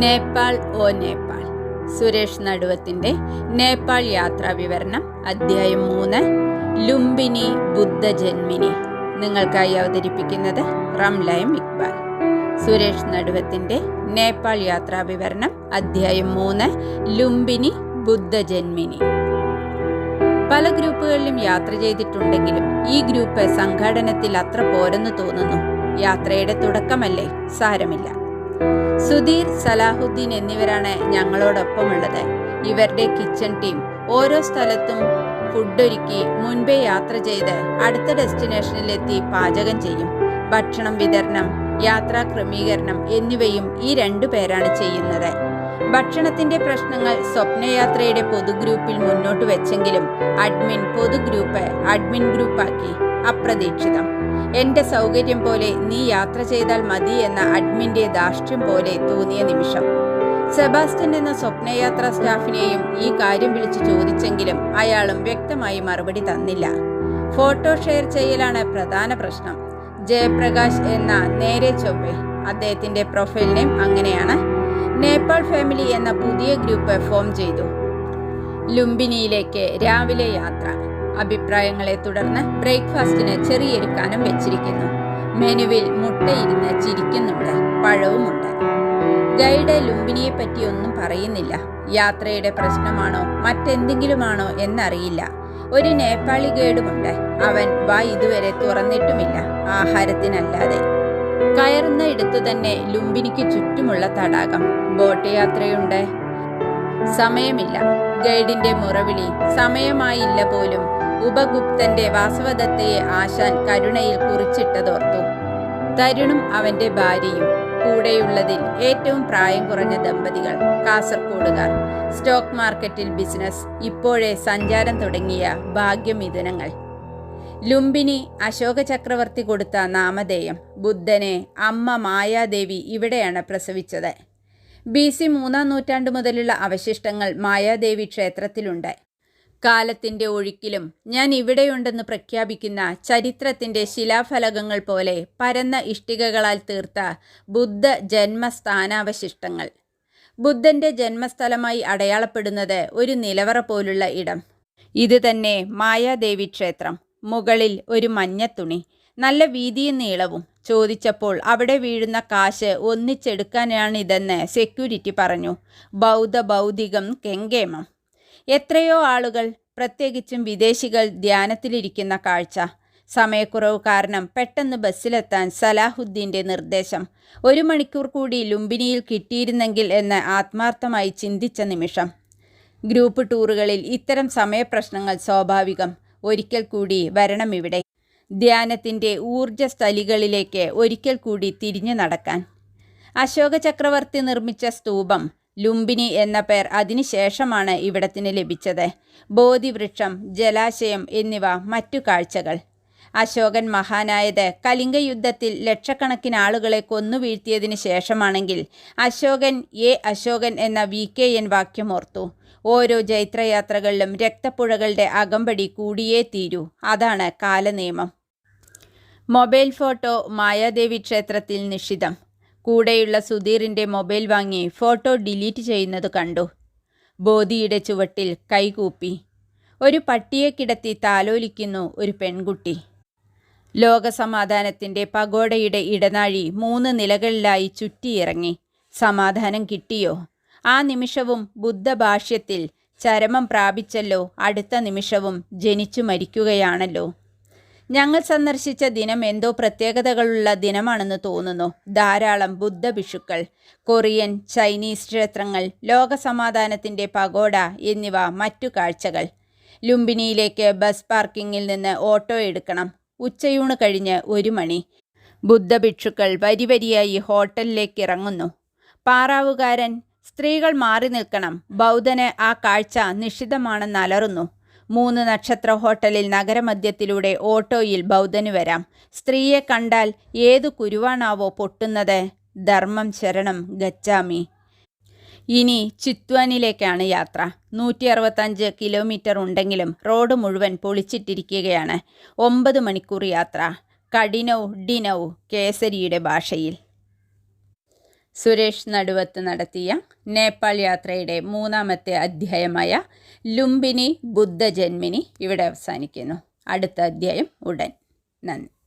നേപ്പാൾ ഓ നേപ്പാൾ. സുരേഷ് നടുവത്തിന്റെ നേപ്പാൾ യാത്രാ വിവരണം അധ്യായം മൂന്ന്. ലുംബിനി ബുദ്ധജന്മിനി. നിങ്ങൾക്കായി അവതരിപ്പിക്കുന്നത് റംലയം ഇക്ബാൽ. സുരേഷ് നടുവത്തിന്റെ നേപ്പാൾ യാത്രാ വിവരണം അധ്യായം മൂന്ന്. ലുംബിനി ബുദ്ധജന്മിനി. പല ഗ്രൂപ്പുകളിലും യാത്ര ചെയ്തിട്ടുണ്ടെങ്കിലും ഈ ഗ്രൂപ്പ് സംഘാടനത്തിൽ അത്ര പോരെന്ന് തോന്നുന്നു. യാത്രയുടെ തുടക്കമല്ലേ? സാരമില്ല. സുധീർ സലാഹുദ്ദീൻ എന്നിവരാണ് ഞങ്ങളോടൊപ്പമുള്ളത്. ഇവരുടെ കിച്ചൺ ടീം ഓരോ സ്ഥലത്തും ഫുഡ് ഒരുക്കി മുൻപേ യാത്ര ചെയ്ത് അടുത്ത ഡെസ്റ്റിനേഷനിലെത്തി പാചകം ചെയ്യും. ഭക്ഷണം വിതരണം യാത്രാ ക്രമീകരണം എന്നിവയും ഈ രണ്ടു പേരാണ് ചെയ്യുന്നത്. ഭക്ഷണത്തിന്റെ പ്രശ്നങ്ങൾ സ്വപ്നയാത്രയുടെ പൊതുഗ്രൂപ്പിൽ മുന്നോട്ട് വെച്ചെങ്കിലും അഡ്മിൻ പൊതുഗ്രൂപ്പ് അഡ്മിൻ ഗ്രൂപ്പാക്കി അപ്രതീക്ഷിതം. എന്റെ സൗകര്യം പോലെ നീ യാത്ര ചെയ്താൽ മതി എന്ന അഡ്മിന്റെ ധാർഷ്ട്യം പോലെ തോന്നിയ നിമിഷം. സെബാസ്റ്റ്യൻ എന്ന സ്വപ്നയാത്ര സ്റ്റാഫിനെയും ഈ കാര്യം വിളിച്ചു ചോദിച്ചെങ്കിലും അയാളും വ്യക്തമായി മറുപടി തന്നില്ല. ഫോട്ടോ ഷെയർ ചെയ്യലാണ് പ്രധാന പ്രശ്നം. ജയപ്രകാശ് എന്ന നേരെ ചൊവ്വെ അദ്ദേഹത്തിന്റെ പ്രൊഫൈൽ നെയിം അങ്ങനെയാണ്. നേപ്പാൾ ഫാമിലി എന്ന പുതിയ ഗ്രൂപ്പ് ഫോം ചെയ്തു. ലുംബിനിയിലേക്ക് രാവിലെ യാത്ര. അഭിപ്രായങ്ങളെ തുടർന്ന് ബ്രേക്ക്ഫാസ്റ്റിന് ചെറിയൊരു കനം വെച്ചിരിക്കുന്നു. മെനുവിൽ മുട്ടയിരുന്ന് ചിരിക്കുന്നുണ്ട്. പഴവുമുണ്ട്. ഗൈഡ് ലുംബിനിയെ പറ്റി ഒന്നും പറയുന്നില്ല. യാത്രയുടെ പ്രശ്നമാണോ? മറ്റെന്തെങ്കിലുമാണോ എന്നറിയില്ല. ഒരു നേപ്പാളി ഗൈഡുമുണ്ട്. അവൻ വാ ഇതുവരെ തുറന്നിട്ടുമില്ല. ആഹാരത്തിനല്ലാതെ. കയറുന്ന ഇടത്തു തന്നെ ലുംബിനിക്ക് ചുറ്റുമുള്ള തടാകം. ബോട്ട് യാത്രയുണ്ട് സമയമില്ല. ഗൈഡിന്റെ മുറവിളി സമയമായില്ല പോലും. ഉപഗുപ്തന്റെ വാസവദത്തയെ ആശാൻ കരുണയിൽ കുറിച്ചിട്ടതോർത്തു. തരുണും അവന്റെ ഭാര്യയും കൂടെയുള്ളതിൽ ഏറ്റവും പ്രായം കുറഞ്ഞ ദമ്പതികൾ കാസർഗോഡുകാർ സ്റ്റോക്ക് മാർക്കറ്റിൽ ബിസിനസ് ഇപ്പോഴേ സഞ്ചാരം തുടങ്ങിയ ഭാഗ്യമിഥുനങ്ങൾ. ലുംബിനി അശോക ചക്രവർത്തി കൊടുത്ത നാമധേയം ബുദ്ധനെ അമ്മ മായാദേവി ഇവിടെയാണ് പ്രസവിച്ചത്. ബി സി മൂന്നാം നൂറ്റാണ്ട് മുതലുള്ള അവശിഷ്ടങ്ങൾ മായാദേവി ക്ഷേത്രത്തിലുണ്ട്. കാലത്തിന്റെ ഒഴുക്കിലും ഞാൻ ഇവിടെയുണ്ടെന്ന് പ്രഖ്യാപിക്കുന്ന ചരിത്രത്തിന്റെ ശിലാഫലകങ്ങൾ പോലെ പരന്ന ഇഷ്ടികകളാൽ തീർത്ത ബുദ്ധ ജന്മസ്ഥാനാവശിഷ്ടങ്ങൾ. ബുദ്ധന്റെ ജന്മസ്ഥലമായി അടയാളപ്പെടുന്നത് ഒരു നിലവറ പോലുള്ള ഇടം. ഇത് തന്നെ മായാദേവി ക്ഷേത്രം. മുകളിൽ ഒരു മഞ്ഞത്തുണി. നല്ല വീതിയും നീളവും. ചോദിച്ചപ്പോൾ അവിടെ വീഴുന്ന കാശ് ഒന്നിച്ചെടുക്കാനാണിതെന്ന് സെക്യൂരിറ്റി പറഞ്ഞു. ബൗദ്ധ ബൗദ്ധികം കെങ്കേമം. എത്രയോ ആളുകൾ പ്രത്യേകിച്ചും വിദേശികൾ ധ്യാനത്തിലിരിക്കുന്ന കാഴ്ച. സമയക്കുറവ് കാരണം പെട്ടെന്ന് ബസ്സിലെത്താൻ സലാഹുദ്ദീന്റെ നിർദ്ദേശം. ഒരു മണിക്കൂർ കൂടി ലുംബിനിയിൽ കിട്ടിയിരുന്നെങ്കിൽ എന്ന് ആത്മാർത്ഥമായി ചിന്തിച്ച നിമിഷം. ഗ്രൂപ്പ് ടൂറുകളിൽ ഇത്തരം സമയപ്രശ്നങ്ങൾ സ്വാഭാവികം. ഒരിക്കൽ കൂടി വരണം ഇവിടെ. ധ്യാനത്തിന്റെ ഊർജസ്ഥലികളിലേക്ക് ഒരിക്കൽ കൂടി തിരിഞ്ഞു നടക്കാൻ. അശോക ചക്രവർത്തി നിർമ്മിച്ച സ്തൂപം ലുംബിനി എന്ന പേർ അതിനുശേഷമാണ് ഇവിടത്തിന് ലഭിച്ചത്. ബോധിവൃക്ഷം ജലാശയം എന്നിവ മറ്റു കാഴ്ചകൾ. അശോകൻ മഹാനായത് കലിംഗ യുദ്ധത്തിൽ ലക്ഷക്കണക്കിന് ആളുകളെ കൊന്നു വീഴ്ത്തിയതിനു ശേഷമാണെങ്കിൽ അശോകൻ എ. അശോകൻ എന്ന വി. കെ. എൻ വാക്യമോർത്തു ഓരോ ജൈത്രയാത്രകളിലും രക്തപ്പുഴകളുടെ അകമ്പടി കൂടിയേ തീരൂ. അതാണ് കാലനിയമം. മൊബൈൽ ഫോട്ടോ മായാദേവി ക്ഷേത്രത്തിൽ നിഷിതം. കൂടെയുള്ള സുധീറിന്റെ മൊബൈൽ വാങ്ങി ഫോട്ടോ ഡിലീറ്റ് ചെയ്യുന്നത് കണ്ടു. ബോധിയുടെ ചുവട്ടിൽ കൈകൂപ്പി ഒരു പട്ടിയെ കിടത്തി താലോലിക്കുന്നു ഒരു പെൺകുട്ടി. ലോകസമാധാനത്തിന്റെ പഗോഡയുടെ ഇടനാഴി മൂന്ന് നിലകളിലായി ചുറ്റിയിറങ്ങി. സമാധാനം കിട്ടിയോ? ആ നിമിഷവും ബുദ്ധഭാഷ്യത്തിൽ ചരമം പ്രാപിച്ചല്ലോ അടുത്ത നിമിഷവും ജനിച്ചു മരിക്കുകയാണല്ലോ. ഞങ്ങൾ സന്ദർശിച്ച ദിനം എന്തോ പ്രത്യേകതകളുള്ള ദിനമാണെന്ന് തോന്നുന്നു. ധാരാളം ബുദ്ധഭിഷുക്കൾ കൊറിയൻ ചൈനീസ് ക്ഷേത്രങ്ങൾ ലോകസമാധാനത്തിന്റെ പഗോഡ എന്നിവ മറ്റു കാഴ്ചകൾ. ലുംബിനിയിലേക്ക് ബസ് പാർക്കിങ്ങിൽ നിന്ന് ഓട്ടോ എടുക്കണം. ഉച്ചയൂണ് കഴിഞ്ഞ് ഒരു മണി. ബുദ്ധഭിക്ഷുക്കൾ വരിവരിയായി ഹോട്ടലിലേക്ക് ഇറങ്ങുന്നു. പാറാവുകാരൻ സ്ത്രീകൾ മാറി നിൽക്കണം. ബൗദ്ധന് ആ കാഴ്ച നിഷിദ്ധമാണെന്ന് അലറുന്നു. മൂന്ന് നക്ഷത്ര ഹോട്ടലിൽ നഗരമധ്യത്തിലൂടെ ഓട്ടോയിൽ ബൗദ്ധന് വരാം. സ്ത്രീയെ കണ്ടാൽ ഏതു കുരുവാണാവോ പൊട്ടുന്നത്? ധർമ്മം ശരണം ഗച്ചാമി ഇനി ചിത്വാനിലേക്കാണ് യാത്ര. നൂറ്റി അറുപത്തഞ്ച് കിലോമീറ്റർ ഉണ്ടെങ്കിലും റോഡ് മുഴുവൻ പൊളിച്ചിട്ടിരിക്കുകയാണ്. ഒമ്പത് മണിക്കൂർ യാത്ര. കഠിനവും ഡിനവും കേസരിയുടെ ഭാഷയിൽ. സുരേഷ് നടുവത്ത് നടത്തിയ നേപ്പാൾ യാത്രയുടെ മൂന്നാമത്തെ അധ്യായമായ ലുംബിനി ബുദ്ധജന്മിനി ഇവിടെ അവസാനിക്കുന്നു. അടുത്ത അധ്യായം ഉടൻ. നന്ദി.